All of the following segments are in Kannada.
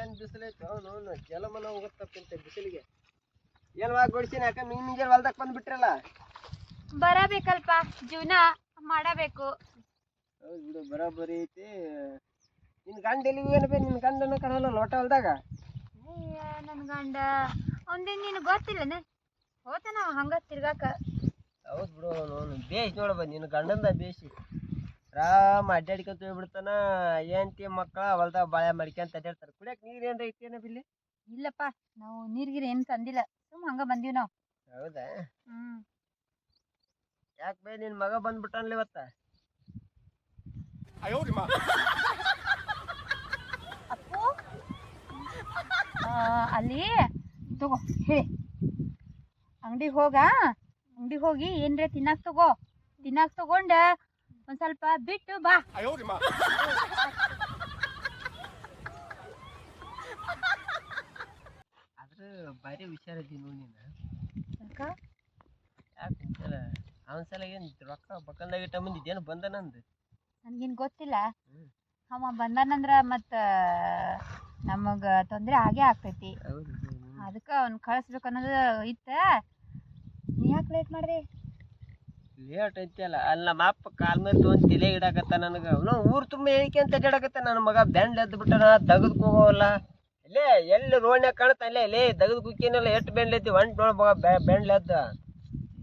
ಏನ್ ಬಿಸಿಲೈತೆ ಅವನು ಜಲಮನ ಹೋಗುತ್ತಪ್ಪಿಂತ ಬಿಸಿಲಿಗೆ. ಏನ್ವಾ ಗೊಡ್ಸಿನ ಯಾಕ ಮಿಂಗ್ ಮಿಂಜರ್ ಹೊಲ್ದಕ್ ಬಂದ್ಬಿಟ್ರಲ್ಲ. ಬರಬೇಕಲ್ಪ ಜೀವನ ಮಾಡಬೇಕು. ಹೌದು ಬಿಡು ಬರಾಬರಿ ಐತಿ. ನಿನ್ ಗಂಡ ಎಲ್ಲಿಗೆ ಏನು ಬೇ ನಿನ್ ಗಂಡನ ಕಾಣಲ್ಲ ಲೋಟ ಹೊಲ್ದಾಗ? ಅಯ್ಯ ನನ್ ಗಂಡ. ಒಂದಿನ ನಿನಗೆ ಗೊತ್ತಿಲ್ಲನೆ? ಹೋತನ ಹಂಗ ತಿರ್ಗಾಕ. ಹೌದು ಬಿಡು ಅವನು ಬೇಸ್ ನೋಡಬ ನಿನ್ನ ಗಂಡಂದ ಬೇಸಿ ರಾಮ ಅಡ್ಡಾಡ್ಕೊಂತ ಹೋಗ್ಬಿಡ್ತಾನ. ಏಂತಿ ಮಕ್ಕಳ ಹೊಲ್ದಾಗ ಬಾಳೆ ಮಾಡ್ಕೊಂತ ಅಡ್ಡಾಡ್ತಾರ ಕುಡಿಯಕ್ ನೀರ್ ಏನ್ರ ಐತೇನ ಬಿಲ್ಲಿ? ಇಲ್ಲಪ್ಪ ನಾವು ನೀರ್ಗಿರಿ ಏನು ತಂದಿಲ್ಲ. ಸುಮ್ ಹಂಗ ಬಂದೀವಿ ನಾವು. ಹೌದಾ? ಹ್ಮ್. ಯಾಕೆ ಬೇ ನಿನ್ ಮಗ ಬಂದ್ಬಿಟ್ಟನ್ಲಿ ಇವತ್ತ? ಅಪ್ಪು. ಆ, ಅಲ್ಲಿ ತಗೋ ಹೇ ಅಂಗಡಿಗೆ ಹೋಗ ಅಂಗಡಿಗೆ ಹೋಗಿ ಏನ್ರ ತಿನ್ನಾಕ್ ತಗೋ. ತಿನ್ನಾಕ್ ತಗೊಂಡ ಒಂದ್ ಸ್ವಲ್ಪ ಬಿಟ್ಟು ಬಾ. ಆದ್ರೆ ಬಾರಿ ಹುಷಾರ ಇದ್ದೀನಿ ನೋಡಿ ನೀನು. ಯಾಕ? ಯಾಕೆ ಅವನ ಸಲ ಏನು ರೊಕ್ಕ ಬಕ್ಕಂದಾಗ ಇಟ್ಟ ಬಂದಿದ್ದೇನು ಇದೇನು ನಂದು. ನನ್ಗೇನ್ ಗೊತ್ತಿಲ್ಲ. ಅವ ಬಂದಾನಂದ್ರ ಮತ್ತ ನಮಗ ತೊಂದ್ರೆ ಆಗೇ ಆಗ್ತೈತಿ. ಹೌದು ಅದಕ್ಕ ಅವ್ನ್ ಕಳಿಸ್ಬೇಕು ಅನ್ನೋದು ಇತ್ತ. ನೀ ಯಾಕೆ ಲೇಟ್ ಮಾಡ್ದೆ? ಲೇಟ್ ಐತಿಯಲ್ಲ ಅಲ್ಲಿ. ನಮ್ಮ ಅಪ್ಪ ಕಾಲ್ ಮೇಲೆ ತೊಗೊಂಡು ತಲೆ ಇಡಕತ್ತ ನನಗೆ. ಅವನು ಊರು ತುಂಬ ಹೇಳಿಕೆ ಅಂತ ಅಡ್ಡಾಡಕತ್ತ ನನ್ನ ಮಗ ಬೆಂಡ್ ಎದ್ದು ಬಿಟ್ಟನ ತೆಗೆದು ಹೋಗೋವಲ್ಲ. ಇಲ್ಲೇ ಎಲ್ಲಿ ರೋಡ್ನ್ಯಾಗ ಕಾಣುತ್ತ ಅಲ್ಲೇ ಲೇ ತೆಗೆದು ಕುಕ್ಕಿನಲ್ಲ, ಎಷ್ಟು ಬೆಂಡ್ ಐತಿ ಒಂಟ್ ನೋಡ್ ಮಗ ಬೆಂಡ್ಲ ಎದ್ದ.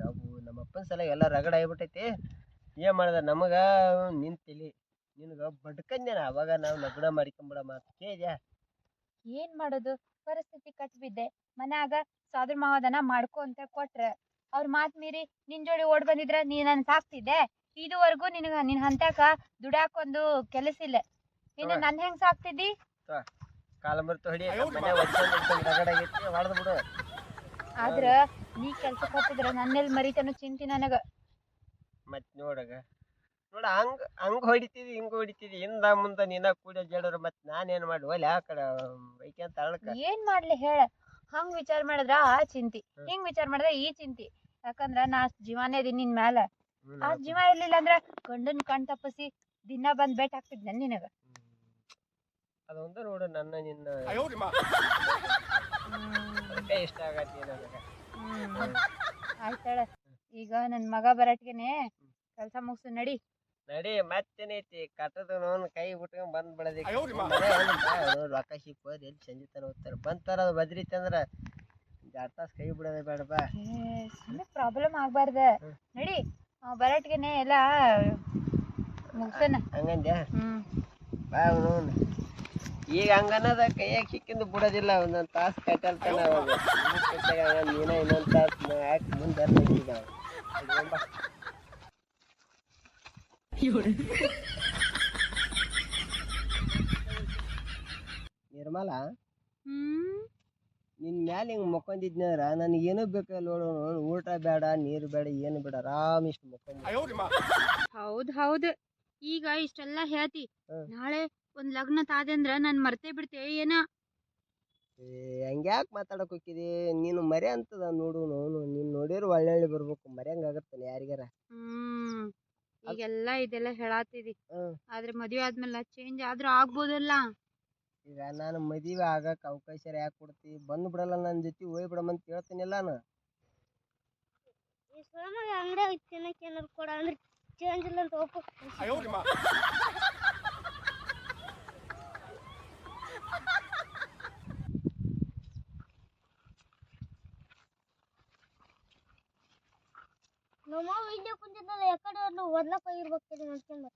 ಯಾವ ನಮ್ಮ ಅಪ್ಪನ ಸಲ ಎಲ್ಲ ರಗಡ ಆಗ್ಬಿಟ್ಟೈತಿ. ಏನ್ ಮಾಡ್ದೆ? ನಮಗ ನಿನ್ ತಲಿ, ನಿನಗೆ ಬಡ್ಕಂದೇನ? ಅವಾಗ ನಾವು ಲಗ್ನ ಮಾಡ್ಕೊಂಬಿಡ ಮಾತು ಕೇಜ ಏನ್ ಮಾಡೋದು? ಪರಿಸ್ಥಿತಿ ಕಟ್ ಬಿದ್ದೆ ಮನ್ಯಾಗ ಸಾದ್ರ ಮಾವದನ ಮಾಡ್ಕೊ ಅಂತ ಕೊಟ್ರ. ಅವ್ರ ಮಾತ್ ಮೀರಿ ನಿನ್ ಜೋಡಿ ಓಡ್ ಬಂದಿದ್ರ ನೀ ನನ್ ಸಾಕ್ತಿದ್ದೆ. ಇದುವರೆಗೂ ನಿನಗ ನಿನ್ ಹಂತ್ಯಾಕ ದುಡ್ಯಾಕೊಂದು ಕೆಲಸ ಇಲ್ಲ. ಇನ್ನು. ನನ್ ಹೆಂಗ್ ಸಾಕ್ತಿದ್ದಿ? ಹೊಡಿ. ಹೊಡೆದ್ ಬಿಡು. ಆದ್ರ ನೀ ಕೆಲ್ಸ ಕೊಟ್ಟಿದ್ರ ನನ್ನೆಲ್ ಮರಿತನು ಚಿಂತಿ ನನಗ. ಮತ್ ನೋಡಗ. ನೋಡ ಹಂಗ ಹಂಗ ಹೊಡಿತಿದಿ ಹಿಂಗ ಹೊಡಿತಿದಿ. ಹಿಂದ ಮುಂದ ನಿನ್ನ ಕೂಡ ಜಡರ ಮತ್ ನಾನೇನ್ ಮಾಡಿ ಒಲೆ ಆ ಕಡೆ ಬೈಕ್ಯಾಂತ ಅಳಕ. ಏನ್ ಮಾಡ್ಲಿ ಹೇಳ? ಹಂಗ್ ವಿಚಾರ ಮಾಡಿದ್ರ ಆ ಚಿಂತಿ. ಹಿಂಗ್ ವಿಚಾರ ಮಾಡಿದ್ರ ಈ ಚಿಂತಿ. ಯಾಕಂದ್ರ ನಾ ಜೀವನೇ ಜೀವಾನೇ ಇದೀನಿ ನಿನ್ ಮ್ಯಾಲ. ಆ ಜೀವ ಇರ್ಲಿಲ್ಲ ಅಂದ್ರ ಗಂಡನ್ ಕಣ್ ತಪ್ಪಸಿ ದಿನ ಬಂದ್ ಭೇಟಿ ಆಗ್ತಿದ್ನ ನಿನಗ. ಅದೊಂದು ನೋಡು ನನ್ನ ನಿನ್ನ. ಅದಕ್ಕೆ ಇಷ್ಟ ಆಗತ್ತಿ ನನಗ. ಆಯ್ತಾಳ ಈಗ ನನ್ ಮಗ ಬರಟ್ಗೆನೆ ಕೆಲ್ಸ ಮುಗ್ಸು ನಡಿ. ನಡಿ ಮತ್ತೇನೈತಿ ಕಟ್ಟದ ನೋನ್ ಕೈ ಬಿಟ್ಕೊಂಡ್ ಬಂದ್ ಬಿಡದಿ ರೊಕ್ಕ ಸಿಕ್ಕೋದ್ ಎಲ್ಲಿ ಸಂಜೆ ತನ ಹೋಗ್ತಾರ. ಬಂತಾರ ಅದು ಬದ್ರಿತಿ ಅಂದ್ರ ಎರಡ್ ತಾಸು ಕೈ ಬಿಡೋದೇ ಬೇಡಪ್ಪ. ಬಾ ಸುಮ್ಮನೆ ಪ್ರಾಬ್ಲಮ್ ಆಗಬಾರ್ದೆ. ನಡಿ ಬರಟ್ಗೆನೆ ಎಲ್ಲ ಮುಗ್ಸನ ಹಂಗಂದ್ಯಾ? ಹ್ಮ್. ಬಾ ಹ್ಞೂ ಈಗ ಹಂಗನ್ನದ ಕೈಯಾಗ ಸಿಕ್ಕಿಂದು ಬಿಡೋದಿಲ್ಲ ಒಂದೊಂದು ತಾಸು ಕಟ್ಟಲ್ತಾನ ಅವಾಗ ಹಂಗ ನೀನ ಇನ್ನೊಂದ್ ತಾಸ್ ಯಾಕೆ ಮುಂದೆ ನಿರ್ಮಲ? ಹ್ಮ್. ನಿನ್ ಮ್ಯಾಲೆ ಹಿಂಗ್ ಮಕ್ಕೊಂದಿದ್ನಂದ್ರ ನನಗೆ ಏನೂ ಬೇಕಲ್ಲ ನೋಡು ನೋಡು. ಊಟ ಬೇಡ ನೀರು ಬೇಡ ಏನು ಬೇಡ. ಆರಾಮ್ ಇಷ್ಟು ಹೌದು ಹೌದ್ ಹೌದ್. ಈಗ ಇಷ್ಟೆಲ್ಲ ಹೇಳ್ತಿ. ನಾಳೆ ಒಂದ್ ಲಗ್ನ ತಾದಂದ್ರ ನಾನ್ ಮರ್ತೇ ಬಿಡ್ತೆ ಏನ? ಹಂಗ್ಯಾಕ್ ಮಾತಾಡಕ್ ಹೋಕಿದಿ ನೀನು ಮರೆ ಅಂತದ ನೋಡು ನೋನು ನೀನ್ ನೋಡಿರ್ ಒಳ್ಳೆ ಬರ್ಬೇಕು. ಮರ್ಯಂಗ್ ಆಗತ್ತಲ್ಲ ಯಾರಿಗಾರ ಹ್ಮ್. ಈಗೆಲ್ಲ ಇದೆಲ್ಲ ಹೇಳಾತಿದಿ. ಹ್ಮ್. ಆದ್ರೆ ಮದ್ವೆ ಆದ್ಮೇಲೆ ಚೇಂಜ್ ಆದ್ರೂ ಆಗ್ಬೋದಲ್ಲ? ಈಗ ನಾನು ಮದುವೆ ಆಗಕ್ ಅವಕಾಶ ಯಾಕೆ ಕೊಡ್ತಿ? ಬಂದು ಬಿಡಲ್ಲ ನನ್ನ ಜೊತೆ ಹೋಯ್ ಬಿಡಮಂತ ಹೇಳ್ತೀನಿಲ್ಲ ನಾನು. ಈ ಸೋಮಗ ಅಂಗಡಿಯಾಗ ತಿನ್ನಕ್ಕೆ ಏನಾರು ಕೊಡ ಅಂದ್ರೆ ಚೇಂಜ್ ಇಲ್ಲ ಅಂತ ಒಪ್ಪ ನಮ್ಮ. ವಿಡಿಯೋ ಕುಂತಿದ್ದಲ್ಲ ಯಾಕಡೆ ಒಂದು ಒದ್ಲಕ್ ಹೋಗಿರ್ಬೇಕು ನೋಡ್ಕೊಂಡು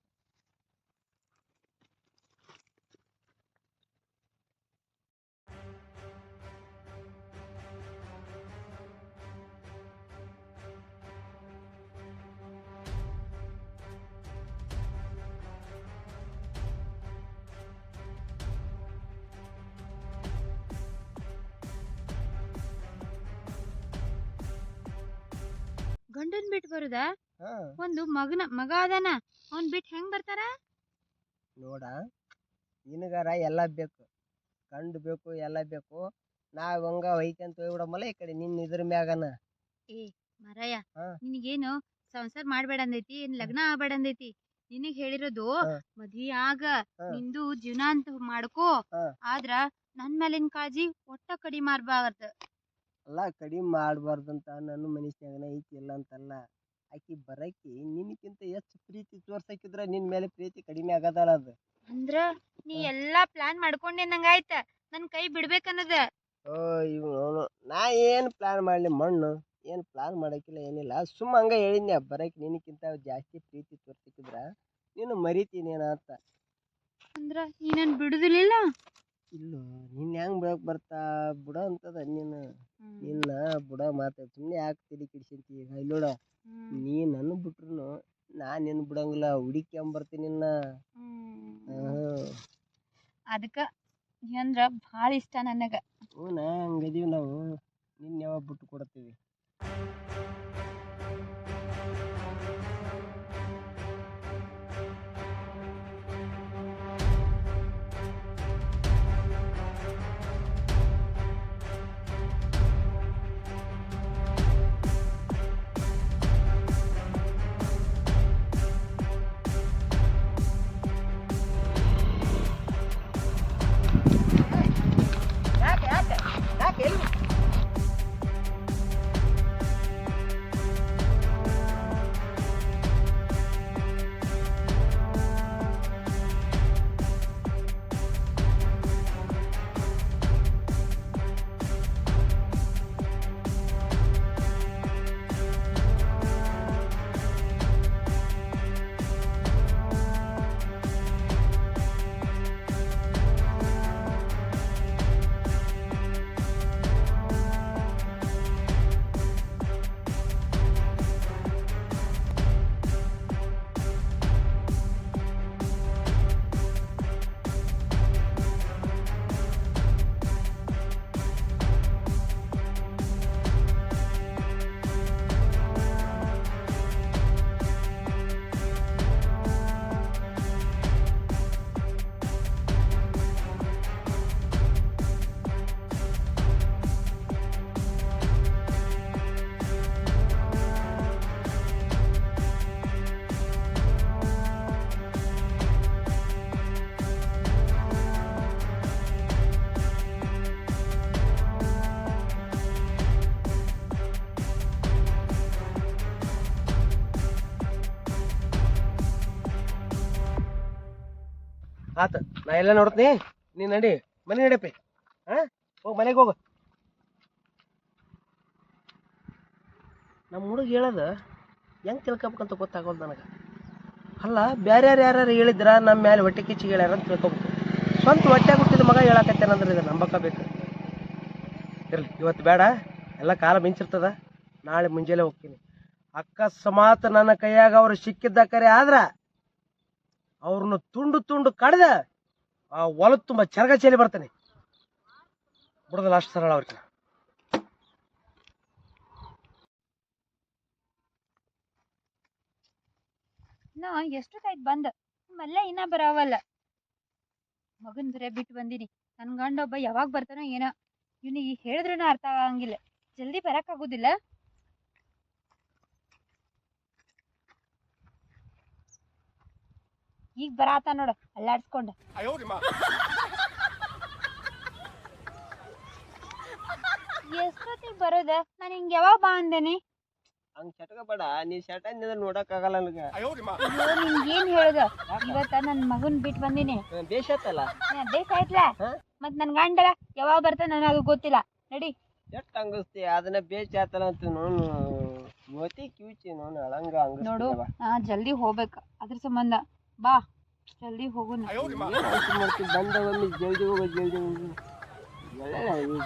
ಗಂಡನ್ ಬಿಟ್ ಬರುದ? ಒಂದು ಮಗನ ಮಗ ಅದಾನ ಅವ್ನ್ ಬಿಟ್ ಹೆಂಗ್ ಬರ್ತಾರ? ನೋಡ ನಿನಗಾರ ಎಲ್ಲ ಬೇಕು ಗಂಡು ಬೇಕು ಎಲ್ಲ ಬೇಕು. ನಾವ್ ಹಂಗ ಹೋಗ್ ಹೋಗ್ಬಿಡಮಲ್ಲ ಈ ಕಡೆ ನಿನ್ ಇದ್ರ ಮ್ಯಾಗನ. ಏ ಮರಯ್ಯ ಹಾ. ನಿನಗೇನು ಸಂಸಾರ ಮಾಡ್ಬೇಡ ಅಂದೈತಿ ಏನ್ ಲಗ್ನ ಆಗ್ಬೇಡ ಅಂದೈತಿ. ನಿನಗ್ ಹೇಳಿರೋದು ಹಾ. ಮದ್ವಿ ಆಗ ಹಾ. ನಿಂದು ಜೀವನ ಅಂತ ಮಾಡ್ಕೋ. ಹಾ. ಆದ್ರ ನನ್ ಮೇಲಿನ ಕಾಳಜಿ ಒಟ್ಟ ಕಡಿಮೆ ಮಾಡ್ಬಾರ್ದು ಅಲ್ಲ ಕಡಿಮೆ ಮಾಡಬಾರ್ದಂತ ನನ್ನ ಮನುಷ್ಯನಾಗನ ಐತಿ ಇಲ್ಲ ಅಂತಲ್ಲ. ಆಕಿ ಬರಕಿ ನಿನಕ್ಕಿಂತ ಹೆಚ್ಚು ಪ್ರೀತಿ ತೋರ್ಸಕ್ಕಿದ್ರ ನಿನ್ ಮೇಲೆ ಪ್ರೀತಿ ಕಡಿಮೆ ಆಗದಲ್ಲ ಅದು. ಅಂದ್ರ ನೀ ಎಲ್ಲಾ ಪ್ಲಾನ್ ಮಾಡ್ಕೊಂಡೆ ನಂಗಾಯ್ತ ನನ್ ಕೈ ಬಿಡ್ಬೇಕನ್ನದ. ಓ ಇವನು ನಾ ಏನು ಪ್ಲಾನ್ ಮಾಡಲಿ ಮಣ್ಣು? ಏನು ಪ್ಲಾನ್ ಮಾಡೋಕ್ಕಿಲ್ಲ ಏನಿಲ್ಲ. ಸುಮ್ಮ ಹಂಗ ಹೇಳಿನ ಬರಕ್ಕೆ ನಿನಕ್ಕಿಂತ ಜಾಸ್ತಿ ಪ್ರೀತಿ ತೋರ್ಸಕ್ಕಿದ್ರ ನೀನು ಮರಿತೀನಿ ಅಂತ. ಅಂದ್ರ ನೀ ನನ್ ಬಿಡುದಿಲ್ಲ ಇಲ್ಲೋ ನಿನ್ನ ಹೆಂಗ್ ಬಿಡಕ್ ಬರ್ತಾ? ಬುಡ ಅಂತದ ನೀನು ನಿನ್ನ ಬುಡ ಮಾತಾಡ್ ಸುಮ್ಮನೆ ಯಾಕೆ ತಲೆ ಕೆಡಿಸಂತಿ ಈಗ ಇಲ್ಲೋಡ ನೀ ನನ್ನ ಬಿಟ್ರು ನಾ ನಿನ್ನ ಬಿಡಂಗಿಲ್ಲ. ಹುಡುಕ್ಯಾಂಬರ್ತೀನಿ ನಿನ್ನ ಅದಕ್ಕೆ ಅಂದ್ರ ಭಾಳ ಇಷ್ಟ ನನಗ. ಹ್ಞೂ ಹಂಗದೀವಿ ನಾವು. ನಿನ್ನ ಯಾವಾಗ ಬಿಟ್ಟು ಕೊಡ್ತೀವಿ? ಆತ, ನಾ ಎಲ್ಲ ನೋಡ್ತೀನಿ. ನೀನ್ ನಡಿ, ಮನೆ ನಡಿಪಿ. ಹಾ ಹೋಗಿ ಮನೆಗೆ ಹೋಗು. ನಮ್ಮ ಹುಡುಗ ಹೇಳದ, ಹೆಂಗ್ ತಿಳ್ಕೊಬೇಕಂತ ಗೊತ್ತಾಗೋದು ನನಗೆ. ಅಲ್ಲ ಬೇರೆ ಯಾರು ಯಾರು ಹೇಳಿದ್ರ ನಮ್ಮ ಮೇಲೆ ಹೊಟ್ಟೆ ಕಿಚ್ಚಿಗೆ ಹೇಳ್ಯಾರ ಅಂತ ತಿಳ್ಕೊಬೇಕು. ಸ್ವಂತ ಹೊಟ್ಟೆ ಹುಟ್ಟಿದ ಮಗ ಹೇಳಕತ್ತೇನಂದ್ರೆ ಇದು ನಂಬಕಬೇಕು ಇರ್ಲಿ ಇವತ್ತು ಬೇಡ, ಎಲ್ಲ ಕಾಲ ಮಿಂಚಿರ್ತದ. ನಾಳೆ ಮುಂಜಾನೆ ಹೋಗ್ತೀನಿ. ಅಕಸ್ಮಾತ್ ನನ್ನ ಕೈಯಾಗ ಅವ್ರು ಸಿಕ್ಕಿದ್ದ ಕರೆ ಆದ್ರ ಅವ್ರನ್ನ ತುಂಡು ತುಂಡು ಕಡ್ದ ಆ ಹೊಲದ ತುಂಬ ಚರಗ ಚೆಲ್ಲಿ ಬರ್ತಾನೆ. ಬಿಡದ ಅಷ್ಟು ಸರಳ ಅವ್ರಿಗೆ. ನಾ ಎಷ್ಟೊತ್ತಾಯ್ತು ಬಂದ? ಮಲ್ಲ ಇನ್ನ ಬರಾವಲ್ಲ. ಮಗನ್ ಬರೇ ಬಿಟ್ಟು ಬಂದಿನಿ. ನನ್ ಗಂಡ ಒಬ್ಬ ಯಾವಾಗ ಬರ್ತಾನೋ ಏನೋ. ಇವ್ನಿಗೆ ಹೇಳಿದ್ರೂ ಅರ್ಥ ಆಗಂಗಿಲ್ಲ. ಜಲ್ದಿ ಬರಕ್ ಈಗ ಬರಾತ ನೋಡು ಅಲ್ಲಾಡ್ಸ್ಕೊಂಡ. ಎಷ್ಟೊತ್ತಿಗೆ ಬರೋದ? ನಾನು ಹಿಂಗೆ ಯಾವಾಗ ಬಾ ಅಂದೇನಿ? ಹಂಗೆ ಚಟಕ ಬೇಡ ನೀ ಶಟ ನೋಡಕ್ಕಾಗಲ್ಲ ನನಗ. ಅಯ್ಯೋ ಏನು ಏನ್ ಹೇಳುದ? ಇವತ್ತ ನನ್ನ ಮಗನ್ ಬಿಟ್ಟು ಬಂದಿನಿ. ದೇಶ ಆತಲ್ಲ ಬೇಸ್ ಆಯ್ತಲ್ಲ? ಮತ್ ನನ್ ಗಂಡಲ ಯಾವಾಗ ಬರ್ತಾನ ನನಗೆ ಅದು ಗೊತ್ತಿಲ್ಲ. ನಡಿ. ಎಷ್ಟ್ ಹಂಗಸ್ತಿ ಅದನ್ನ ಬೇಚ ಆತಲ್ಲ ಅಂತ ನೋನು ಯುವತಿ ಕಿವಿಚಿ ನೋನು ಅಳಂಗ ನೋಡು ಆ ನಾ ಜಲ್ದಿ ಹೋಗ್ಬೇಕು. ಅದ್ರ ಸಂಬಂಧ. ಬಾ ಜಲ್ದಿ ಹೋಗೋಣ ಬಂದ ಒಮ್ಮೆ ಜಲ್ದಿ ಹೋಗೋ ಜಲ್ದಿ ಹೋಗು.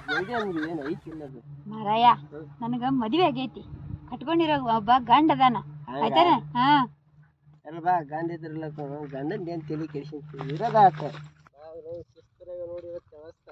ಜಲ್ದಿ ಅಂದ್ರೆ ಏನು ಐತಿಲ್ಲ ಅದು ಮಾರಾಯ ನನಗ ಮದ್ವೆ ಆಗೈತಿ. ಕಟ್ಕೊಂಡಿರೋ ಒಬ್ಬ ಗಂಡ ಅದಾನ. ಆಯ್ತಾನ? ಹಾ. ಎಲ್ಲ ಬಾ ಗಂಡ ಇದ್ರಲ್ಲ ಗಂಡನ ಏನು ತಲೆ ಕೆಡಿಸಿ ಇರೋದಾತ ನೋಡಿ ವ್ಯವಸ್ಥೆ